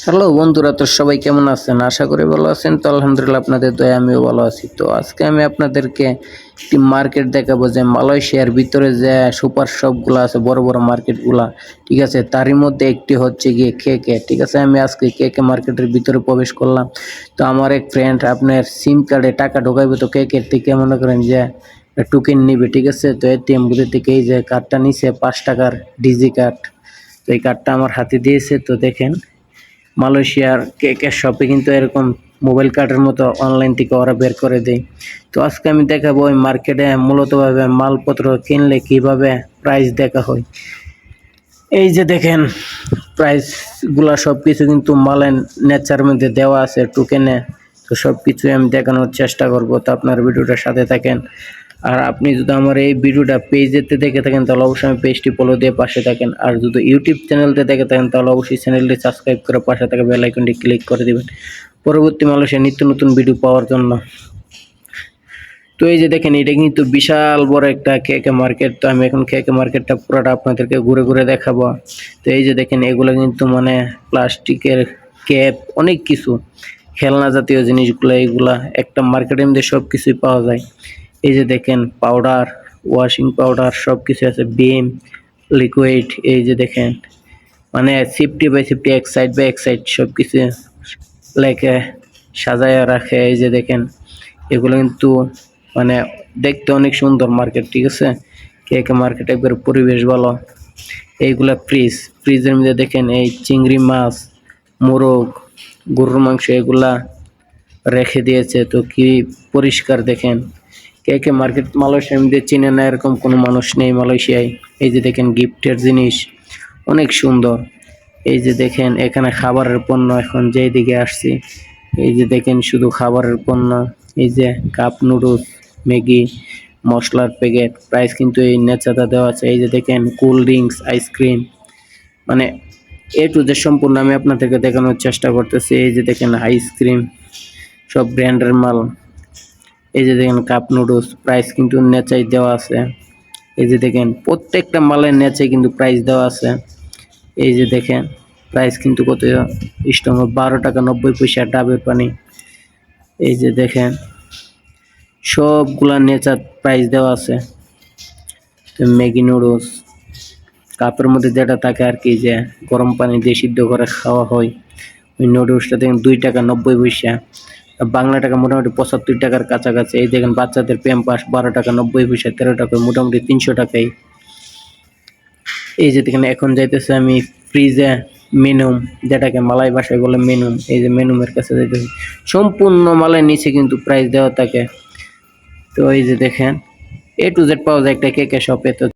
Hello বন্ধুরা, তো সবাই কেমন আছেন? আশা করি ভালো আছেন। তো আলহামদুলিল্লাহ আপনাদের দয়া, আমিও ভালো আছি। তো আজকে আমি আপনাদেরকে একটি মার্কেট দেখাবো যে মালয়েশিয়ার ভিতরে যে সুপার শপগুলো আছে, বড় বড় মার্কেটগুলা, ঠিক আছে? তারই মধ্যে একটি হচ্ছে গিয়ে কে কে ঠিক আছে? আমি আজকে কে কে মার্কেটের ভিতরে প্রবেশ করলাম। তো আমার এক ফ্রেন্ড আপনার সিম কার্ডে টাকা ঢোকাইবে তো কে কে থেকে মনে করেন যে টোকেন নিবে, ঠিক আছে? তো এটিএম বুথের থেকে এই যে কার্ডটা নিছে, পাঁচ টাকার ডিজি কার্ড তো এই কার্ডটা আমার হাতে দিয়েছে, তো দেখেন। মালয়েশিয়ার কেকের শপে কিন্তু এরকম মোবাইল কার্ডের মতো অনলাইন থেকে ওরা বের করে দেয়। তো আজকে আমি দেখাবো ওই মার্কেটে মূলতভাবে মালপত্র কিনলে কীভাবে প্রাইস দেখা হয়। এই যে দেখেন প্রাইসগুলা সব কিছু কিন্তু মালের নেচার মধ্যে দেওয়া আছে টোকেনে তো সব কিছুই আমি দেখানোর চেষ্টা করব। তো আপনার ভিডিওটার সাথে থাকেন। আর আপনি যদি আমার এই ভিডিওটা পেজেতে দেখে থাকেন, তাহলে অবশ্যই আমি পেজটি ফলো দিয়ে পাশে থাকেন। আর যদি ইউটিউব চ্যানেলতে দেখে থাকেন, তাহলে অবশ্যই চ্যানেলটি সাবস্ক্রাইব করে পাশে থাকা বেল আইকনটি ক্লিক করে দিবেন। পরবর্তী মানুষের নিত্য নতুন ভিডিও পাওয়ার জন্য। তো এই যে দেখেন, এটা কিন্তু বিশাল বড় একটা কেকে মার্কেট তো আমি এখন কেকে মার্কেটটা পুরোটা আপনাদেরকে ঘুরে ঘুরে দেখাবো। তো এই যে দেখেন, এগুলো কিন্তু মানে প্লাস্টিকের ক্যাপ অনেক কিছু। খেলনা জাতীয় জিনিসগুলো এইগুলা একটা মার্কেটের মধ্যে সব কিছুই পাওয়া যায়। এই যে দেখেন পাউডার ওয়াশিং পাউডার সব কিছু আছে বিম লিকুইড এই যে দেখেন। মানে সিফটি বাই সিফটি এক সাইড বাই এক সাইড সব কিছু লেখে, সাজায় রাখে, এই যে দেখেন। এগুলো কিন্তু মানে দেখতে অনেক সুন্দর মার্কেট ঠিক আছে? কে কে মার্কেট একবার পরিবেশ ভালো। এইগুলা ফ্রিজ ফ্রিজের মধ্যে দেখেন, এই চিংড়ি মাছ, মোরগ, গরুর মাংস এগুলা রেখে দিয়েছে। তো কি পরিষ্কার দেখেন। কে কে মার্কেট মালয়েশিয়ার মধ্যে চিনে না এরকম কোনো মানুষ নেই মালয়েশিয়ায় এই যে দেখেন গিফটের জিনিস, অনেক সুন্দর। এই যে দেখেন এখানে খাবারের পণ্য এখন যেই দিকে আসছি, এই যে দেখেন শুধু খাবারের পণ্য, এই যে কাপ নুডলস ম্যাগি, মশলার প্যাকেট প্রাইস কিন্তু এই নেচাটা দেওয়া আছে। এই যে দেখেন কোল্ড ড্রিঙ্কস আইসক্রিম মানে এ টু যে সম্পূর্ণ আমি আপনাদেরকে দেখানোর চেষ্টা করতেছি। এই যে দেখেন আইসক্রিম সব ব্র্যান্ডের মাল। এই যে দেখেন কাপ নুডলস প্রাইস কিন্তু নেচাই দেওয়া আছে। এই যে দেখেন, প্রত্যেকটা মালের নেচে কিন্তু প্রাইস দেওয়া আছে। এই যে দেখেন প্রাইস কিন্তু কত স্ট্রং বারো টাকা নব্বই পয়সা ডাবের পানি। এই যে দেখেন, সবগুলা নেচার প্রাইস দেওয়া আছে। ম্যাগি নুডলস কাপের মধ্যে যেটা থাকে আর কি, যে গরম পানি দিয়ে সিদ্ধ করে খাওয়া হয়। ওই নুডলসটা দেখেন দুই টাকা নব্বই পয়সা। বাংলা টাকা মোটামুটি পঁচাত্তর টাকার কাছাকাছি। এই দেখেন বাচ্চাদের প্যাম্পাস বারো টাকা, নব্বই পয়সা, তেরো টাকা, মোটামুটি তিনশো টাকাই। এই যে দেখেন, এখন যাইতেছে আমি ফ্রিজে মেনুম, যেটাকে মালাই ভাষায় বলে মেনুম। এই যে মেনুমের কাছে যাইতেছে। সম্পূর্ণ মালের নিচে কিন্তু প্রাইস দেওয়া থাকে। তো এই যে দেখেন এ টু জেড পাওয়া যায় একটা কেকের শপে তো